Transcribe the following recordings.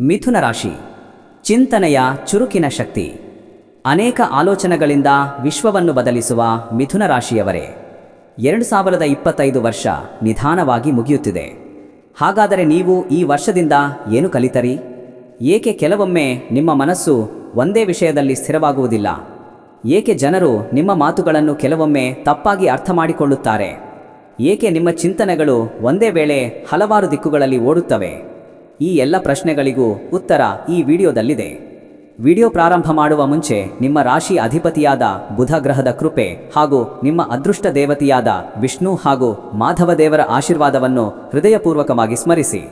ಮಿಥುನ ರಾಶಿ. ಚಿಂತನೆಯ ಚುರುಕಿನ ಶಕ್ತಿ. ಅನೇಕ ಆಲೋಚನೆಗಳಿಂದ ವಿಶ್ವವನ್ನು ಬದಲಿಸುವ ಮಿಥುನ ರಾಶಿಯವರೇ. ಎರಡು ಸಾವಿರದ ಇಪ್ಪತ್ತೈದು ವರ್ಷ ನಿಧಾನವಾಗಿ ಮುಗಿಯುತ್ತಿದೆ. ಹಾಗಾದರೆ ನೀವು ಈ ವರ್ಷದಿಂದ ಏನು ಕಲಿತರಿ? ಏಕೆ ಕೆಲವೊಮ್ಮೆ ನಿಮ್ಮ ಮನಸ್ಸು ಒಂದೇ ವಿಷಯದಲ್ಲಿ ಸ್ಥಿರವಾಗುವುದಿಲ್ಲ? ಏಕೆ ಜನರು ನಿಮ್ಮ ಮಾತುಗಳನ್ನು ಕೆಲವೊಮ್ಮೆ ತಪ್ಪಾಗಿ ಅರ್ಥ ಮಾಡಿಕೊಳ್ಳುತ್ತಾರೆ? ಏಕೆ ನಿಮ್ಮ ಚಿಂತನೆಗಳು ಒಂದೇ ವೇಳೆ ಹಲವಾರು ದಿಕ್ಕುಗಳಲ್ಲಿ ಓಡುತ್ತವೆ? ಈ ಎಲ್ಲ ಪ್ರಶ್ನೆಗಳಿಗೂ ಉತ್ತರ ಈ ವಿಡಿಯೋದಲ್ಲಿದೆ. ವಿಡಿಯೋ ಪ್ರಾರಂಭ ಮಾಡುವ ಮುಂಚೆ ನಿಮ್ಮ ರಾಶಿ ಅಧಿಪತಿಯಾದ ಬುಧ ಗ್ರಹದ ಕೃಪೆ ಹಾಗೂ ನಿಮ್ಮ ಅದೃಷ್ಟ ದೇವತೆಯಾದ ವಿಷ್ಣು ಹಾಗೂ ಮಾಧವ ದೇವರ ಆಶೀರ್ವಾದವನ್ನು ಹೃದಯಪೂರ್ವಕವಾಗಿ ಸ್ಮರಿಸಿ.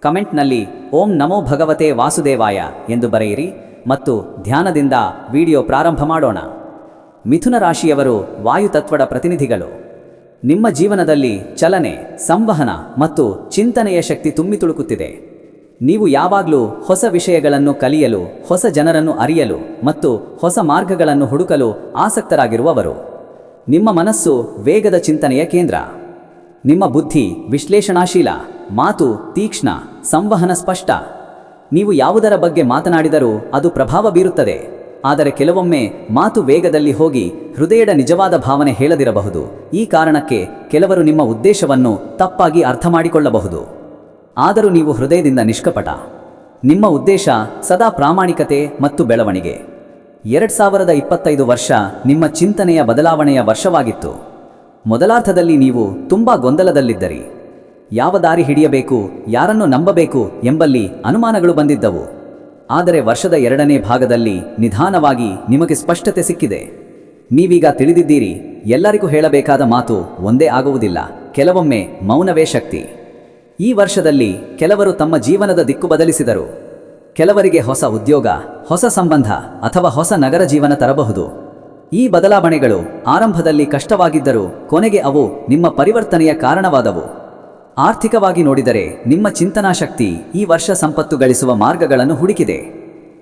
ಕಮೆಂಟ್ನಲ್ಲಿ ಓಂ ನಮೋ ಭಗವತೆ ವಾಸುದೇವಾಯ ಎಂದು ಬರೆಯಿರಿ ಮತ್ತು ಧ್ಯಾನದಿಂದ ವಿಡಿಯೋ ಪ್ರಾರಂಭ ಮಾಡೋಣ. ಮಿಥುನ ರಾಶಿಯವರು ವಾಯುತತ್ವದ ಪ್ರತಿನಿಧಿಗಳು. ನಿಮ್ಮ ಜೀವನದಲ್ಲಿ ಚಲನೆ, ಸಂವಹನ ಮತ್ತು ಚಿಂತನೆಯ ಶಕ್ತಿ ತುಂಬಿ ತುಳುಕುತ್ತಿದೆ. ನೀವು ಯಾವಾಗಲೂ ಹೊಸ ವಿಷಯಗಳನ್ನು ಕಲಿಯಲು, ಹೊಸ ಜನರನ್ನು ಅರಿಯಲು ಮತ್ತು ಹೊಸ ಮಾರ್ಗಗಳನ್ನು ಹುಡುಕಲು ಆಸಕ್ತರಾಗಿರುವವರು. ನಿಮ್ಮ ಮನಸ್ಸು ವೇಗದ ಚಿಂತನೆಯ ಕೇಂದ್ರ. ನಿಮ್ಮ ಬುದ್ಧಿ ವಿಶ್ಲೇಷಣಾಶೀಲ, ಮಾತು ತೀಕ್ಷ್ಣ, ಸಂವಹನ ಸ್ಪಷ್ಟ. ನೀವು ಯಾವುದರ ಬಗ್ಗೆ ಮಾತನಾಡಿದರೂ ಅದು ಪ್ರಭಾವ ಬೀರುತ್ತದೆ. ಆದರೆ ಕೆಲವೊಮ್ಮೆ ಮಾತು ವೇಗದಲ್ಲಿ ಹೋಗಿ ಹೃದಯದ ನಿಜವಾದ ಭಾವನೆ ಹೇಳದಿರಬಹುದು. ಈ ಕಾರಣಕ್ಕೆ ಕೆಲವರು ನಿಮ್ಮ ಉದ್ದೇಶವನ್ನು ತಪ್ಪಾಗಿ ಅರ್ಥ ಮಾಡಿಕೊಳ್ಳಬಹುದು ಆದರೂ ನೀವು ಹೃದಯದಿಂದ ನಿಷ್ಕಪಟ. ನಿಮ್ಮ ಉದ್ದೇಶ ಸದಾ ಪ್ರಾಮಾಣಿಕತೆ ಮತ್ತು ಬೆಳವಣಿಗೆ. ಎರಡ್ ಸಾವಿರದ ಇಪ್ಪತ್ತೈದು ವರ್ಷ ನಿಮ್ಮ ಚಿಂತನೆಯ ಬದಲಾವಣೆಯ ವರ್ಷವಾಗಿತ್ತು. ಮೊದಲಾರ್ಥದಲ್ಲಿ ನೀವು ತುಂಬಾ ಗೊಂದಲದಲ್ಲಿದ್ದರಿ. ಯಾವ ದಾರಿ ಹಿಡಿಯಬೇಕು, ಯಾರನ್ನು ನಂಬಬೇಕು ಎಂಬಲ್ಲಿ ಅನುಮಾನಗಳು ಬಂದಿದ್ದವು. ಆದರೆ ವರ್ಷದ ಎರಡನೇ ಭಾಗದಲ್ಲಿ ನಿಧಾನವಾಗಿ ನಿಮಗೆ ಸ್ಪಷ್ಟತೆ ಸಿಕ್ಕಿದೆ. ನೀವೀಗ ತಿಳಿದಿದ್ದೀರಿ, ಎಲ್ಲರಿಗೂ ಹೇಳಬೇಕಾದ ಮಾತು ಒಂದೇ ಆಗುವುದಿಲ್ಲ, ಕೆಲವೊಮ್ಮೆ ಮೌನವೇ ಶಕ್ತಿ. ಈ ವರ್ಷದಲ್ಲಿ ಕೆಲವರು ತಮ್ಮ ಜೀವನದ ದಿಕ್ಕು ಬದಲಿಸಿದರು. ಕೆಲವರಿಗೆ ಹೊಸ ಉದ್ಯೋಗ, ಹೊಸ ಸಂಬಂಧ ಅಥವಾ ಹೊಸ ನಗರ ಜೀವನ ತರಬಹುದು. ಈ ಬದಲಾವಣೆಗಳು ಆರಂಭದಲ್ಲಿ ಕಷ್ಟವಾಗಿದ್ದರೂ ಕೊನೆಗೆ ಅವು ನಿಮ್ಮ ಪರಿವರ್ತನೆಯ ಕಾರಣವಾದವು. ಆರ್ಥಿಕವಾಗಿ ನೋಡಿದರೆ ನಿಮ್ಮ ಚಿಂತನಾ ಶಕ್ತಿ ಈ ವರ್ಷ ಸಂಪತ್ತು ಗಳಿಸುವ ಮಾರ್ಗಗಳನ್ನು ಹುಡುಕಿದೆ.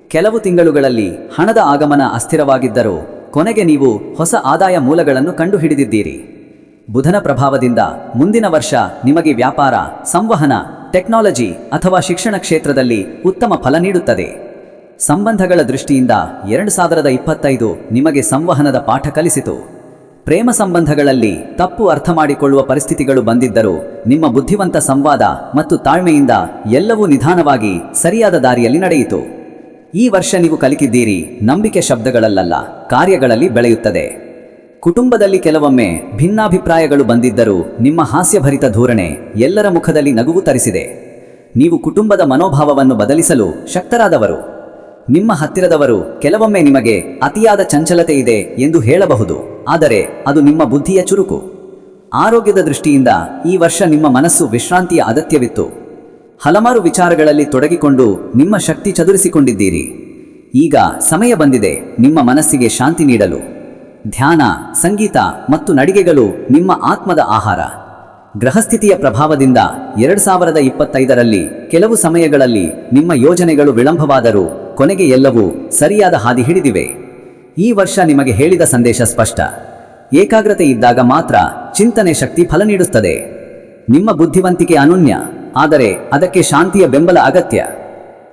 ಕೆಲವು ತಿಂಗಳುಗಳಲ್ಲಿ ಹಣದ ಆಗಮನ ಅಸ್ಥಿರವಾಗಿದ್ದರೂ ಕೊನೆಗೆ ನೀವು ಹೊಸ ಆದಾಯ ಮೂಲಗಳನ್ನು ಕಂಡುಹಿಡಿದಿದ್ದೀರಿ. ಬುಧನ ಪ್ರಭಾವದಿಂದ ಮುಂದಿನ ವರ್ಷ ನಿಮಗೆ ವ್ಯಾಪಾರ, ಸಂವಹನ, ಟೆಕ್ನಾಲಜಿ ಅಥವಾ ಶಿಕ್ಷಣ ಕ್ಷೇತ್ರದಲ್ಲಿ ಉತ್ತಮ ಫಲ ನೀಡುತ್ತದೆ. ಸಂಬಂಧಗಳ ದೃಷ್ಟಿಯಿಂದ ಎರಡು ಸಾವಿರದ ಇಪ್ಪತ್ತೈದು ನಿಮಗೆ ಸಂವಹನದ ಪಾಠ ಕಲಿಸಿತು. ಪ್ರೇಮ ಸಂಬಂಧಗಳಲ್ಲಿ ತಪ್ಪು ಅರ್ಥ ಮಾಡಿಕೊಳ್ಳುವ ಪರಿಸ್ಥಿತಿಗಳು ಬಂದಿದ್ದರೂ ನಿಮ್ಮ ಬುದ್ಧಿವಂತ ಸಂವಾದ ಮತ್ತು ತಾಳ್ಮೆಯಿಂದ ಎಲ್ಲವೂ ನಿಧಾನವಾಗಿ ಸರಿಯಾದ ದಾರಿಯಲ್ಲಿ ನಡೆಯಿತು. ಈ ವರ್ಷ ನೀವು ಕಲಿತಿದ್ದೀರಿ ನಂಬಿಕೆ ಶಬ್ದಗಳಲ್ಲಲ್ಲ, ಕಾರ್ಯಗಳಲ್ಲಿ ಬೆಳೆಯುತ್ತದೆ. ಕುಟುಂಬದಲ್ಲಿ ಕೆಲವೊಮ್ಮೆ ಭಿನ್ನಾಭಿಪ್ರಾಯಗಳು ಬಂದಿದ್ದರೂ ನಿಮ್ಮ ಹಾಸ್ಯಭರಿತ ಧೋರಣೆ ಎಲ್ಲರ ಮುಖದಲ್ಲಿ ನಗುವು ತರಿಸಿದೆ. ನೀವು ಕುಟುಂಬದ ಮನೋಭಾವವನ್ನು ಬದಲಿಸಲು ಶಕ್ತರಾದವರು. ನಿಮ್ಮ ಹತ್ತಿರದವರು ಕೆಲವೊಮ್ಮೆ ನಿಮಗೆ ಅತಿಯಾದ ಚಂಚಲತೆ ಇದೆ ಎಂದು ಹೇಳಬಹುದು, ಆದರೆ ಅದು ನಿಮ್ಮ ಬುದ್ಧಿಯ ಚುರುಕು. ಆರೋಗ್ಯದ ದೃಷ್ಟಿಯಿಂದ ಈ ವರ್ಷ ನಿಮ್ಮ ಮನಸ್ಸು ವಿಶ್ರಾಂತಿಯ ಅಗತ್ಯವಿತ್ತು. ಹಲವಾರು ವಿಚಾರಗಳಲ್ಲಿ ತೊಡಗಿಕೊಂಡು ನಿಮ್ಮ ಶಕ್ತಿ ಚದುರಿಸಿಕೊಂಡಿದ್ದೀರಿ. ಈಗ ಸಮಯ ಬಂದಿದೆ ನಿಮ್ಮ ಮನಸ್ಸಿಗೆ ಶಾಂತಿ ನೀಡಲು. ಧ್ಯಾನ, ಸಂಗೀತ ಮತ್ತು ನಡಿಗೆಗಳು ನಿಮ್ಮ ಆತ್ಮದ ಆಹಾರ. ಗ್ರಹಸ್ಥಿತಿಯ ಪ್ರಭಾವದಿಂದ ಎರಡು ಸಾವಿರದ ಇಪ್ಪತ್ತೈದರಲ್ಲಿ ಕೆಲವು ಸಮಯಗಳಲ್ಲಿ ನಿಮ್ಮ ಯೋಜನೆಗಳು ವಿಳಂಬವಾದರೂ ಕೊನೆಗೆ ಎಲ್ಲವೂ ಸರಿಯಾದ ಹಾದಿ ಹಿಡಿದಿವೆ. ಈ ವರ್ಷ ನಿಮಗೆ ಹೇಳಿದ ಸಂದೇಶ ಸ್ಪಷ್ಟ. ಏಕಾಗ್ರತೆ ಇದ್ದಾಗ ಮಾತ್ರ ಚಿಂತನೆ ಶಕ್ತಿ ಫಲ ನೀಡುತ್ತದೆ. ನಿಮ್ಮ ಬುದ್ಧಿವಂತಿಕೆ ಅನುನ್ಯ, ಆದರೆ ಅದಕ್ಕೆ ಶಾಂತಿಯ ಬೆಂಬಲ ಅಗತ್ಯ.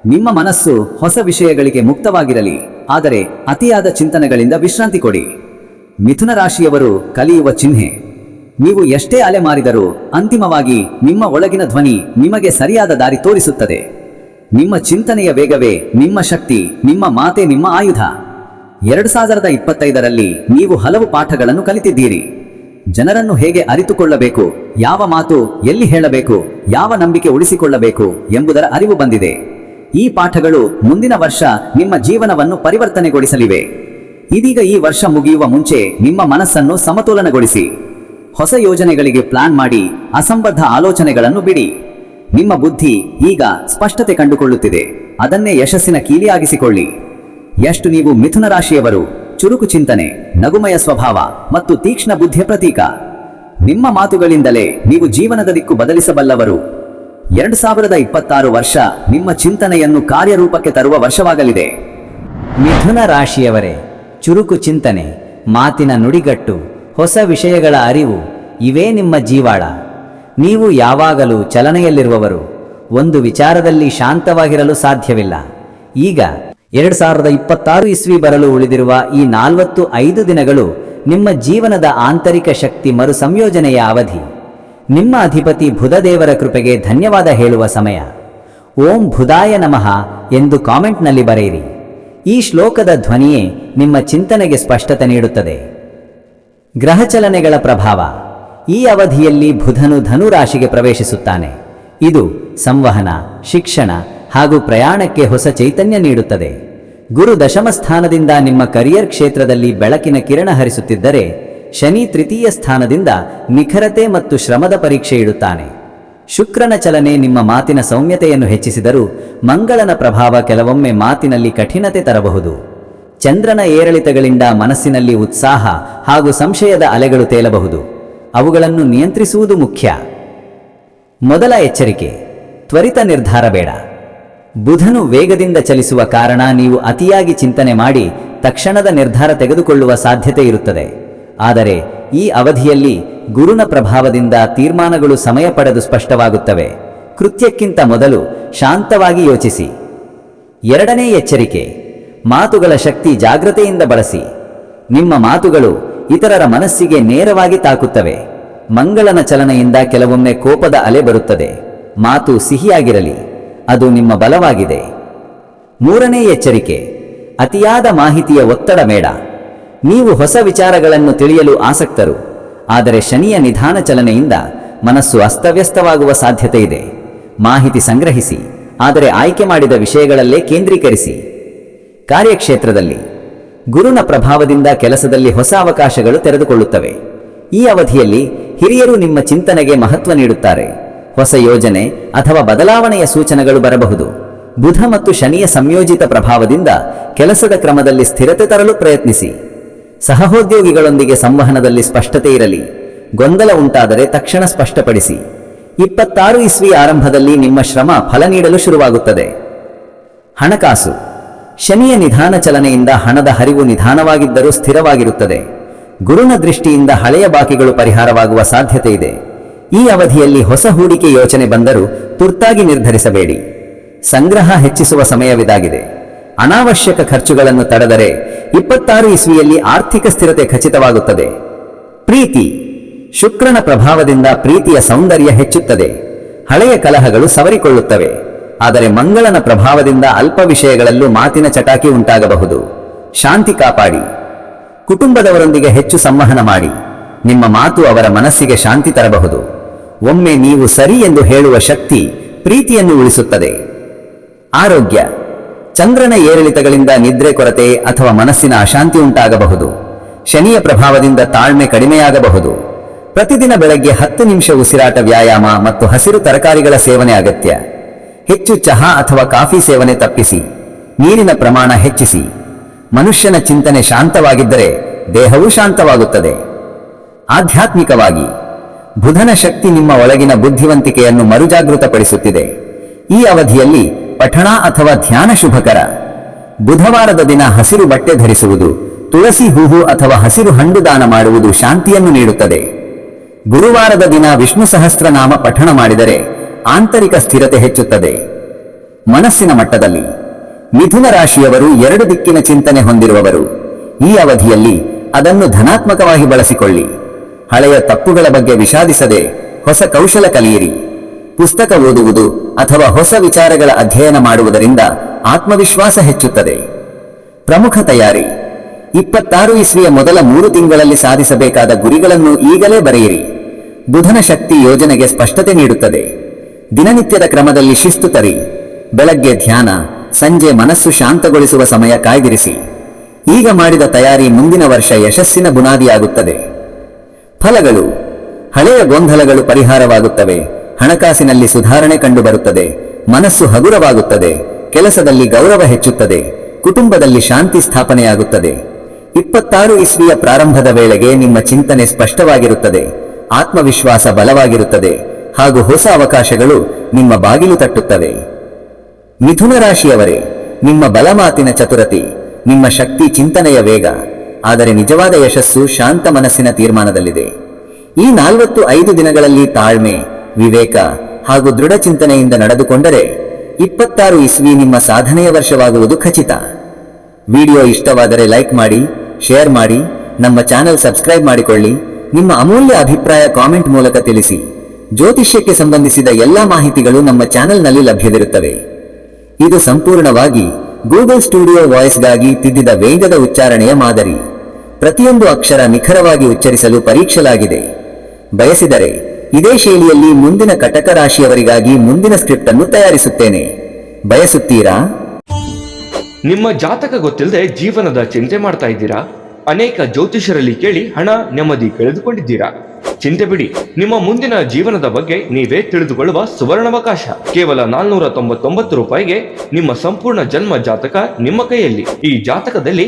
ನಿಮ್ಮ ಮನಸ್ಸು ಹೊಸ ವಿಷಯಗಳಿಗೆ ಮುಕ್ತವಾಗಿರಲಿ, ಆದರೆ ಅತಿಯಾದ ಚಿಂತನೆಗಳಿಂದ ವಿಶ್ರಾಂತಿ ಕೊಡಿ. ಮಿಥುನ ರಾಶಿಯವರು ಕಲಿಯುವ ಚಿಹ್ನೆ. ನೀವು ಎಷ್ಟೇ ಅಲೆ ಮಾರಿದರೂ ಅಂತಿಮವಾಗಿ ನಿಮ್ಮ ಒಳಗಿನ ಧ್ವನಿ ನಿಮಗೆ ಸರಿಯಾದ ದಾರಿ ತೋರಿಸುತ್ತದೆ. ನಿಮ್ಮ ಚಿಂತನೆಯ ವೇಗವೇ ನಿಮ್ಮ ಶಕ್ತಿ, ನಿಮ್ಮ ಮಾತೆ, ನಿಮ್ಮ ಆಯುಧ. ಎರಡು ಸಾವಿರದ ಇಪ್ಪತ್ತೈದರಲ್ಲಿ ನೀವು ಹಲವು ಪಾಠಗಳನ್ನು ಕಲಿತಿದ್ದೀರಿ. ಜನರನ್ನು ಹೇಗೆ ಅರಿತುಕೊಳ್ಳಬೇಕು, ಯಾವ ಮಾತು ಎಲ್ಲಿ ಹೇಳಬೇಕು, ಯಾವ ನಂಬಿಕೆ ಉಳಿಸಿಕೊಳ್ಳಬೇಕು ಎಂಬುದರ ಅರಿವು ಬಂದಿದೆ. ಈ ಪಾಠಗಳು ಮುಂದಿನ ವರ್ಷ ನಿಮ್ಮ ಜೀವನವನ್ನು ಪರಿವರ್ತನೆಗೊಳಿಸಲಿವೆ. ಇದೀಗ ಈ ವರ್ಷ ಮುಗಿಯುವ ಮುಂಚೆ ನಿಮ್ಮ ಮನಸ್ಸನ್ನು ಸಮತೋಲನಗೊಳಿಸಿ. ಹೊಸ ಯೋಜನೆಗಳಿಗೆ ಪ್ಲಾನ್ ಮಾಡಿ ಅಸಂಬದ್ಧ ಆಲೋಚನೆಗಳನ್ನು ಬಿಡಿ. ನಿಮ್ಮ ಬುದ್ಧಿ ಈಗ ಸ್ಪಷ್ಟತೆ ಕಂಡುಕೊಳ್ಳುತ್ತಿದೆ. ಅದನ್ನೇ ಯಶಸ್ಸಿನ ಕೀಲಿಯಾಗಿಸಿಕೊಳ್ಳಿ ಎಷ್ಟು ನೀವು ಮಿಥುನ ರಾಶಿಯವರು, ಚುರುಕು ಚಿಂತನೆ, ನಗುಮಯ ಸ್ವಭಾವ ಮತ್ತು ತೀಕ್ಷ್ಣ ಬುದ್ಧಿಯ ಪ್ರತೀಕ. ನಿಮ್ಮ ಮಾತುಗಳಿಂದಲೇ ನೀವು ಜೀವನದ ದಿಕ್ಕು ಬದಲಿಸಬಲ್ಲವರು. ಎರಡು ಸಾವಿರದ ಇಪ್ಪತ್ತಾರು ವರ್ಷ ನಿಮ್ಮ ಚಿಂತನೆಯನ್ನು ಕಾರ್ಯರೂಪಕ್ಕೆ ತರುವ ವರ್ಷವಾಗಲಿದೆ. ಮಿಥುನ ರಾಶಿಯವರೇ ಚುರುಕು ಚಿಂತನೆ, ಮಾತಿನ ನುಡಿಗಟ್ಟು, ಹೊಸ ವಿಷಯಗಳ ಅರಿವು, ಇವೇ ನಿಮ್ಮ ಜೀವಾಳ. ನೀವು ಯಾವಾಗಲೂ ಚಲನೆಯಲ್ಲಿರುವವರು, ಒಂದು ವಿಚಾರದಲ್ಲಿ ಶಾಂತವಾಗಿರಲು ಸಾಧ್ಯವಿಲ್ಲ. ಈಗ, ಎರಡು ಸಾವಿರದ ಇಪ್ಪತ್ತಾರು ಇಸ್ವಿ ಬರಲು ಉಳಿದಿರುವ ಈ ನಾಲ್ವತ್ತು ಐದು ದಿನಗಳು ನಿಮ್ಮ ಜೀವನದ ಆಂತರಿಕ ಶಕ್ತಿ ಮರು ಸಂಯೋಜನೆಯ ಅವಧಿ. ನಿಮ್ಮ ಅಧಿಪತಿ ಬುಧದೇವರ ಕೃಪೆಗೆ ಧನ್ಯವಾದ ಹೇಳುವ ಸಮಯ. ಓಂ ಬುಧಾಯ ನಮಃ ಎಂದು ಕಾಮೆಂಟ್ನಲ್ಲಿ ಬರೆಯಿರಿ. ಈ ಶ್ಲೋಕದ ಧ್ವನಿಯೇ ನಿಮ್ಮ ಚಿಂತನೆಗೆ ಸ್ಪಷ್ಟತೆ ನೀಡುತ್ತದೆ. ಗ್ರಹಚಲನೆಗಳ ಪ್ರಭಾವ. ಈ ಅವಧಿಯಲ್ಲಿ ಬುಧನು ಧನು ರಾಶಿಗೆ ಪ್ರವೇಶಿಸುತ್ತಾನೆ. ಇದು ಸಂವಹನ, ಶಿಕ್ಷಣ ಹಾಗೂ ಪ್ರಯಾಣಕ್ಕೆ ಹೊಸ ಚೈತನ್ಯ ನೀಡುತ್ತದೆ. ಗುರು ದಶಮ ಸ್ಥಾನದಿಂದ ನಿಮ್ಮ ಕರಿಯರ್ ಕ್ಷೇತ್ರದಲ್ಲಿ ಬೆಳಕಿನ ಕಿರಣ ಹರಿಸುತ್ತಿದ್ದರೆ ಶನಿ ತೃತೀಯ ಸ್ಥಾನದಿಂದ ನಿಖರತೆ ಮತ್ತು ಶ್ರಮದ ಪರೀಕ್ಷೆ ಇಡುತ್ತಾನೆ. ಶುಕ್ರನ ಚಲನೆ ನಿಮ್ಮ ಮಾತಿನ ಸೌಮ್ಯತೆಯನ್ನು ಹೆಚ್ಚಿಸಿದರೂ ಮಂಗಳನ ಪ್ರಭಾವ ಕೆಲವೊಮ್ಮೆ ಮಾತಿನಲ್ಲಿ ಕಠಿಣತೆ ತರಬಹುದು. ಚಂದ್ರನ ಏರಿಳಿತಗಳಿಂದ ಮನಸ್ಸಿನಲ್ಲಿ ಉತ್ಸಾಹ ಹಾಗೂ ಸಂಶಯದ ಅಲೆಗಳು ತೇಲಬಹುದು. ಅವುಗಳನ್ನು ನಿಯಂತ್ರಿಸುವುದು ಮುಖ್ಯ. ಮೊದಲ ಎಚ್ಚರಿಕೆ, ತ್ವರಿತ ನಿರ್ಧಾರ ಬೇಡ. ಬುಧನು ವೇಗದಿಂದ ಚಲಿಸುವ ಕಾರಣ ನೀವು ಅತಿಯಾಗಿ ಚಿಂತನೆ ಮಾಡಿ ತಕ್ಷಣದ ನಿರ್ಧಾರ ತೆಗೆದುಕೊಳ್ಳುವ ಸಾಧ್ಯತೆ ಇರುತ್ತದೆ. ಆದರೆ ಈ ಅವಧಿಯಲ್ಲಿ ಗುರುನ ಪ್ರಭಾವದಿಂದ ತೀರ್ಮಾನಗಳು ಸಮಯ ಪಡೆದು ಸ್ಪಷ್ಟವಾಗುತ್ತವೆ. ಕೃತ್ಯಕ್ಕಿಂತ ಮೊದಲು ಶಾಂತವಾಗಿ ಯೋಚಿಸಿ. ಎರಡನೇ ಎಚ್ಚರಿಕೆ, ಮಾತುಗಳ ಶಕ್ತಿ ಜಾಗ್ರತೆಯಿಂದ ಬಳಸಿ. ನಿಮ್ಮ ಮಾತುಗಳು ಇತರರ ಮನಸ್ಸಿಗೆ ನೇರವಾಗಿ ತಾಕುತ್ತವೆ. ಮಂಗಳನ ಚಲನೆಯಿಂದ ಕೆಲವೊಮ್ಮೆ ಕೋಪದ ಅಲೆ ಬರುತ್ತದೆ. ಮಾತು ಸಿಹಿಯಾಗಿರಲಿ, ಅದು ನಿಮ್ಮ ಬಲವಾಗಿದೆ. ಮೂರನೇ ಎಚ್ಚರಿಕೆ, ಅತಿಯಾದ ಮಾಹಿತಿಯ ಒತ್ತಡ ಬೇಡ ನೀವು ಹೊಸ ವಿಚಾರಗಳನ್ನು ತಿಳಿಯಲು ಆಸಕ್ತರು. ಆದರೆ ಶನಿಯ ನಿಧಾನ ಚಲನೆಯಿಂದ ಮನಸ್ಸು ಅಸ್ತವ್ಯಸ್ತವಾಗುವ ಸಾಧ್ಯತೆ ಇದೆ. ಮಾಹಿತಿ ಸಂಗ್ರಹಿಸಿ, ಆದರೆ ಆಯ್ಕೆ ಮಾಡಿದ ವಿಷಯಗಳಲ್ಲೇ ಕೇಂದ್ರೀಕರಿಸಿ. ಕಾರ್ಯಕ್ಷೇತ್ರದಲ್ಲಿ ಗುರುನ ಪ್ರಭಾವದಿಂದ ಕೆಲಸದಲ್ಲಿ ಹೊಸ ಅವಕಾಶಗಳು ತೆರೆದುಕೊಳ್ಳುತ್ತವೆ. ಈ ಅವಧಿಯಲ್ಲಿ ಹಿರಿಯರು ನಿಮ್ಮ ಚಿಂತನೆಗೆ ಮಹತ್ವ ನೀಡುತ್ತಾರೆ. ಹೊಸ ಯೋಜನೆ ಅಥವಾ ಬದಲಾವಣೆಯ ಸೂಚನೆಗಳು ಬರಬಹುದು. ಬುಧ ಮತ್ತು ಶನಿಯ ಸಂಯೋಜಿತ ಪ್ರಭಾವದಿಂದ ಕೆಲಸದ ಕ್ರಮದಲ್ಲಿ ಸ್ಥಿರತೆ ತರಲು ಪ್ರಯತ್ನಿಸಿ. ಸಹೋದ್ಯೋಗಿಗಳೊಂದಿಗೆ ಸಂವಹನದಲ್ಲಿ ಸ್ಪಷ್ಟತೆ ಇರಲಿ. ಗೊಂದಲ ಉಂಟಾದರೆ ತಕ್ಷಣ ಸ್ಪಷ್ಟಪಡಿಸಿ. ಇಪ್ಪತ್ತಾರು ಇಸ್ವಿ ಆರಂಭದಲ್ಲಿ ನಿಮ್ಮ ಶ್ರಮ ಫಲ ನೀಡಲು ಶುರುವಾಗುತ್ತದೆ. ಹಣಕಾಸು. ಶನಿಯ ನಿಧಾನ ಚಲನೆಯಿಂದ ಹಣದ ಹರಿವು ನಿಧಾನವಾಗಿದ್ದರೂ ಸ್ಥಿರವಾಗಿರುತ್ತದೆ. ಗುರುನ ದೃಷ್ಟಿಯಿಂದ ಹಳೆಯ ಬಾಕಿಗಳು ಪರಿಹಾರವಾಗುವ ಸಾಧ್ಯತೆ ಇದೆ. ಈ ಅವಧಿಯಲ್ಲಿ ಹೊಸ ಹೂಡಿಕೆ ಯೋಚನೆ ಬಂದರೂ ತುರ್ತಾಗಿ ನಿರ್ಧರಿಸಬೇಡಿ. ಸಂಗ್ರಹ ಹೆಚ್ಚಿಸುವ ಸಮಯವಿದಾಗಿದೆ. ಅನಾವಶ್ಯಕ ಖರ್ಚುಗಳನ್ನು ತಡೆದರೆ ಇಪ್ಪತ್ತಾರು ಇಸ್ವಿಯಲ್ಲಿ ಆರ್ಥಿಕ ಸ್ಥಿರತೆ ಖಚಿತವಾಗುತ್ತದೆ. ಪ್ರೀತಿ, ಶುಕ್ರನ ಪ್ರಭಾವದಿಂದ ಪ್ರೀತಿಯ ಸೌಂದರ್ಯ ಹೆಚ್ಚುತ್ತದೆ. ಹಳೆಯ ಕಲಹಗಳು ಸವರಿಕೊಳ್ಳುತ್ತವೆ. ಆದರೆ ಮಂಗಳನ ಪ್ರಭಾವದಿಂದ ಅಲ್ಪ ವಿಷಯಗಳಲ್ಲೂ ಮಾತಿನ ಚಟಾಕಿ ಉಂಟಾಗಬಹುದು. ಶಾಂತಿ ಕಾಪಾಡಿ. ಕುಟುಂಬದವರೊಂದಿಗೆ ಹೆಚ್ಚು ಸಂವಹನ ಮಾಡಿ. ನಿಮ್ಮ ಮಾತು ಅವರ ಮನಸ್ಸಿಗೆ ಶಾಂತಿ ತರಬಹುದು. ಒಮ್ಮೆ ನೀವು ಸರಿ ಎಂದು ಹೇಳುವ ಶಕ್ತಿ ಪ್ರೀತಿಯನ್ನು ಉಳಿಸುತ್ತದೆ. ಆರೋಗ್ಯ ಚಂದ್ರನ ಏರಿಳಿತಗಳಿಂದ ನಿದ್ರೆ ಕೊರತೆ ಅಥವಾ ಮನಸ್ಸಿನ ಅಶಾಂತಿ ಉಂಟಾಗಬಹುದು. ಶನಿಯ ಪ್ರಭಾವದಿಂದ ತಾಳ್ಮೆ ಕಡಿಮೆಯಾಗಬಹುದು. ಪ್ರತಿದಿನ ಬೆಳಗ್ಗೆ ಹತ್ತು ನಿಮಿಷ ಉಸಿರಾಟ ವ್ಯಾಯಾಮ ಮತ್ತು ಹಸಿರು ತರಕಾರಿಗಳ ಸೇವನೆ ಅಗತ್ಯ. ಹೆಚ್ಚು ಚಹಾ ಅಥವಾ ಕಾಫಿ ಸೇವನೆ ತಪ್ಪಿಸಿ. ನೀರಿನ ಪ್ರಮಾಣ ಹೆಚ್ಚಿಸಿ. ಮನುಷ್ಯನ ಚಿಂತನೆ ಶಾಂತವಾಗಿದ್ದರೆ ದೇಹವೂ ಶಾಂತವಾಗುತ್ತದೆ. ಆಧ್ಯಾತ್ಮಿಕವಾಗಿ. ಬುಧನ ಶಕ್ತಿ ನಿಮ್ಮ ಒಳಗಿನ ಬುದ್ಧಿವಂತಿಕೆಯನ್ನು ಮರುಜಾಗೃತಪಡಿಸುತ್ತಿದೆ. ಈ ಅವಧಿಯಲ್ಲಿ ಪಠಣ ಅಥವಾ ಧ್ಯಾನ ಶುಭಕರ. ಬುಧವಾರದ ದಿನ ಹಸಿರು ಬಟ್ಟೆ ಧರಿಸುವುದು, ತುಳಸಿ ಹೂವು ಅಥವಾ ಹಸಿರು ಹಣ್ಣು ದಾನ ಮಾಡುವುದು ಶಾಂತಿಯನ್ನು ನೀಡುತ್ತದೆ. ಗುರುವಾರದ ದಿನ ವಿಷ್ಣು ಸಹಸ್ರನಾಮ ಪಠಣ ಮಾಡಿದರೆ ಆಂತರಿಕ ಸ್ಥಿರತೆ ಹೆಚ್ಚುತ್ತದೆ. ಮನಸ್ಸಿನ ಮಟ್ಟದಲ್ಲಿ ಮಿಥುನ ರಾಶಿಯವರು ಎರಡು ದಿಕ್ಕಿನ ಚಿಂತನೆ ಹೊಂದಿರುವವರು. ಈ ಅವಧಿಯಲ್ಲಿ ಅದನ್ನು ಧನಾತ್ಮಕವಾಗಿ ಬಳಸಿಕೊಳ್ಳಿ. ಹಳೆಯ ತಪ್ಪುಗಳ ಬಗ್ಗೆ ವಿಷಾದಿಸದೆ ಹೊಸ ಕೌಶಲ ಕಲಿಯಿರಿ. ಪುಸ್ತಕ ಓದುವುದು ಅಥವಾ ಹೊಸ ವಿಚಾರಗಳ ಅಧ್ಯಯನ ಮಾಡುವುದರಿಂದ ಆತ್ಮವಿಶ್ವಾಸ ಹೆಚ್ಚುತ್ತದೆ. ಪ್ರಮುಖ ತಯಾರಿ. ಇಪ್ಪತ್ತಾರು ಇಸ್ವಿಯ ಮೊದಲ ಮೂರು ತಿಂಗಳಲ್ಲಿ ಸಾಧಿಸಬೇಕಾದ ಗುರಿಗಳನ್ನು ಈಗಲೇ ಬರೆಯಿರಿ. ಬುಧನ ಶಕ್ತಿ ಯೋಜನೆಗೆ ಸ್ಪಷ್ಟತೆ ನೀಡುತ್ತದೆ. ದಿನನಿತ್ಯದ ಕ್ರಮದಲ್ಲಿ ಶಿಸ್ತು ತರಿ. ಬೆಳಗ್ಗೆ ಧ್ಯಾನ, ಸಂಜೆ ಮನಸ್ಸು ಶಾಂತಗೊಳಿಸುವ ಸಮಯ ಕಾಯ್ದಿರಿಸಿ. ಈಗ ಮಾಡಿದ ತಯಾರಿ ಮುಂದಿನ ವರ್ಷ ಯಶಸ್ಸಿನ ಬುನಾದಿಯಾಗುತ್ತದೆ. ಫಲಗಳು. ಹಳೆಯ ಗೊಂದಲಗಳು ಪರಿಹಾರವಾಗುತ್ತವೆ. ಹಣಕಾಸಿನಲ್ಲಿ ಸುಧಾರಣೆ ಕಂಡುಬರುತ್ತದೆ. ಮನಸ್ಸು ಹಗುರವಾಗುತ್ತದೆ. ಕೆಲಸದಲ್ಲಿ ಗೌರವ ಹೆಚ್ಚುತ್ತದೆ. ಕುಟುಂಬದಲ್ಲಿ ಶಾಂತಿ ಸ್ಥಾಪನೆಯಾಗುತ್ತದೆ. ಇಪ್ಪತ್ತಾರು ಇಸ್ವಿಯ ಪ್ರಾರಂಭದ ವೇಳೆಗೆ ನಿಮ್ಮ ಚಿಂತನೆ ಸ್ಪಷ್ಟವಾಗಿರುತ್ತದೆ. ಆತ್ಮವಿಶ್ವಾಸ ಬಲವಾಗಿರುತ್ತದೆ. ಹಾಗೂ ಹೊಸ ಅವಕಾಶಗಳು ನಿಮ್ಮ ಬಾಗಿಲು ತಟ್ಟುತ್ತವೆ. ಮಿಥುನ ರಾಶಿಯವರೇ, ನಿಮ್ಮ ಬಲಮಾತಿನ ಚತುರತಿ, ನಿಮ್ಮ ಶಕ್ತಿ ಚಿಂತನೆಯ ವೇಗ. ಆದರೆ ನಿಜವಾದ ಯಶಸ್ಸು ಶಾಂತ ಮನಸ್ಸಿನ ತೀರ್ಮಾನದಲ್ಲಿದೆ. ಈ ನಾಲ್ವತ್ತು ಐದು ದಿನಗಳಲ್ಲಿ ತಾಳ್ಮೆ ವಿವೇಕ ಹಾಗೂ ದೃಢ ಚಿಂತನೆಯಿಂದ ನಡೆದುಕೊಂಡರೆ ಇಪ್ಪತ್ತಾರು ಇಸ್ವಿ ನಿಮ್ಮ ಸಾಧನೆಯ ವರ್ಷವಾಗುವುದು ಖಚಿತ. ವಿಡಿಯೋ ಇಷ್ಟವಾದರೆ ಲೈಕ್ ಮಾಡಿ, ಶೇರ್ ಮಾಡಿ, ನಮ್ಮ ಚಾನೆಲ್ ಸಬ್ಸ್ಕ್ರೈಬ್ ಮಾಡಿಕೊಳ್ಳಿ, ನಿಮ್ಮ ಅಮೂಲ್ಯ ಅಭಿಪ್ರಾಯ ಕಾಮೆಂಟ್ ಮೂಲಕ ತಿಳಿಸಿ. ಜ್ಯೋತಿಷ್ಯಕ್ಕೆ ಸಂಬಂಧಿಸಿದ ಎಲ್ಲ ಮಾಹಿತಿಗಳು ನಮ್ಮ ಚಾನೆಲ್ನಲ್ಲಿ ಲಭ್ಯವಿರುತ್ತವೆ. ಇದು ಸಂಪೂರ್ಣವಾಗಿ ಗೂಗಲ್ ಸ್ಟುಡಿಯೋ ವಾಯ್ಸ್ಗಾಗಿ ತಿದ್ದಿದ ವೇಗದ ಉಚ್ಚಾರಣೆಯ ಮಾದರಿ. ಪ್ರತಿಯೊಂದು ಅಕ್ಷರ ನಿಖರವಾಗಿ ಉಚ್ಚರಿಸಲು ಪರೀಕ್ಷಲಾಗಿದೆ. ಬಯಸಿದರೆ ಇದೇ ಶೈಲಿಯಲ್ಲಿ ಮುಂದಿನ ಕಟಕ ರಾಶಿಯವರಿಗಾಗಿ ಮುಂದಿನ ಸ್ಕ್ರಿಪ್ಟ್ ಅನ್ನು ತಯಾರಿಸುತ್ತೇನೆ. ಬಯಸುತ್ತೀರಾ? ನಿಮ್ಮ ಜಾತಕ ಗೊತ್ತಿಲ್ಲದೆ ಜೀವನದ ಚಿಂತೆ ಮಾಡ್ತಾ ಇದ್ದೀರಾ? ಅನೇಕ ಜ್ಯೋತಿಷರಲ್ಲಿ ಕೇಳಿ ಹಣ, ನೆಮ್ಮದಿ ಕಳೆದುಕೊಂಡಿದ್ದೀರಾ? ಚಿಂತೆ ಬಿಡಿ, ನಿಮ್ಮ ಮುಂದಿನ ಜೀವನದ ಬಗ್ಗೆ ನೀವೇ ತಿಳಿದುಕೊಳ್ಳುವ ಸುವರ್ಣಾವಕಾಶ. ಕೇವಲ ನಾಲ್ನೂರ ತೊಂಬತ್ತೊಂಬತ್ತು ರೂಪಾಯಿಗೆ ನಿಮ್ಮ ಸಂಪೂರ್ಣ ಜನ್ಮ ಜಾತಕ ನಿಮ್ಮ ಕೈಯಲ್ಲಿ. ಈ ಜಾತಕದಲ್ಲಿ